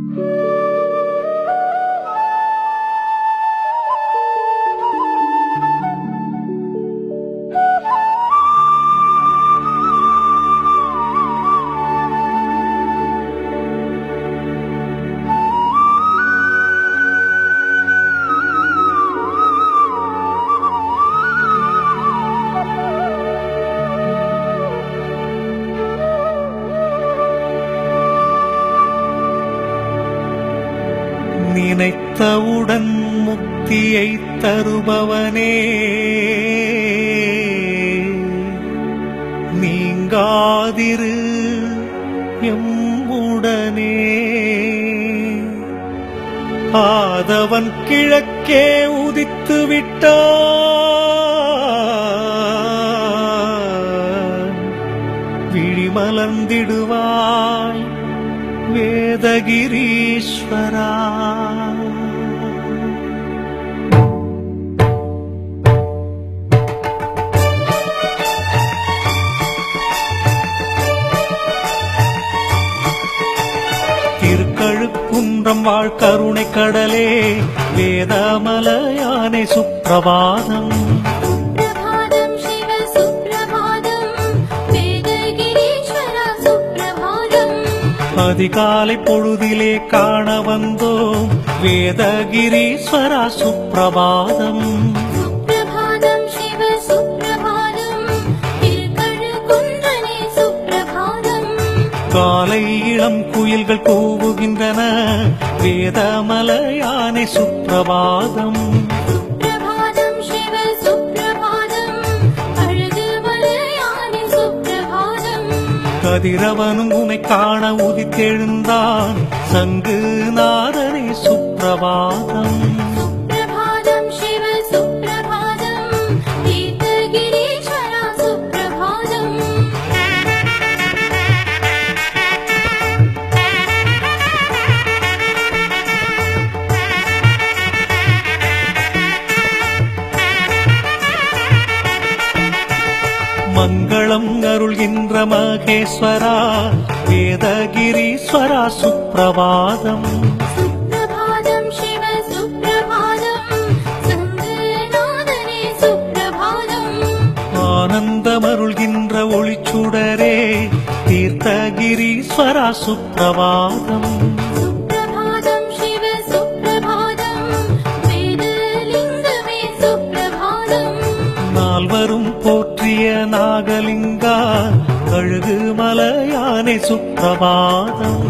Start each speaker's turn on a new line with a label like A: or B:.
A: Thank you. நினைத்தவுடன் முக்தியை தருபவனே. நீங்காதிரு எம்முடனே. ஆதவன் கிழக்கே உதித்து விட்டான் விழிமலர்ந்திடுவாய். வேதகிரீஸ்வரா. திருக்கழுக்குன்றம் வாழ் கருணை கடலே வேதமலையானை சுப்பிரபாதம். அதிகாலை பொழுதிலே காண வந்தோம். வேதகிரீஸ்வரா சுப்பிரபாதம். காலை இளம் குயில்கள் கூவுகின்றன. வேதமலையானை சுப்பிரபாதம். கதிரவனும் உனை காண உதித்தெழுந்தான். சங்கு நாதனே சுப்பிரபாதம். മംഗളം
B: അരുൾകിന്ദ്ര മഹേശ്വര വേദഗിരീശ്വര സുപ്രഭാതം. ആനന്ദമരുൾകിന്ദ്ര
A: ഒളിച്ചുടരേ തീർത്ഥഗിരീശ്വര സുപ്രവാദം கழுகு மலையானை சுப்பிரபாதம்